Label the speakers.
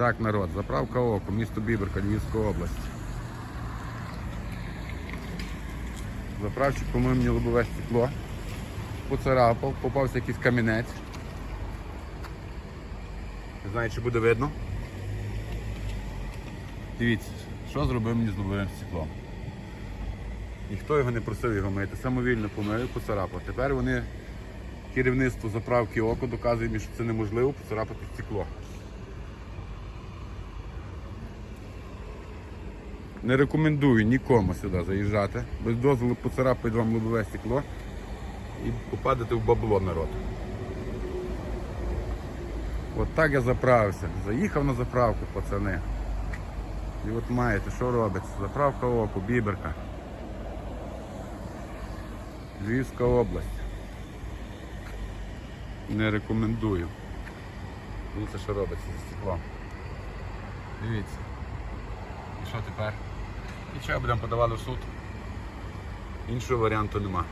Speaker 1: Так, народ, заправка око, місто Біберка, Львівська область. Заправчик, по-моєму, мені лобове стекло. Поцарапав, попався якийсь камінець. Не знаю, чи буде видно. Дивіться, що зробив мені з лобовим стеклом. Ніхто його не просив його мити, самовільно помив, поцарапав. Тепер вони, керівництво заправки око доказує мені, що це неможливо поцарапати стекло. Не рекомендую нікому сюди заїжджати. Без дозволу поцарапають вам лобове стекло і попадете в бабло народ. От так я заправився. Заїхав на заправку, пацани. І от маєте, що робиться? Заправка оку, біберка. Львівська область. Не рекомендую. Дивіться, що робиться зі стеклом. Дивіться. І що тепер? Нічого будемо подавати в суд. Іншого варіанту нема.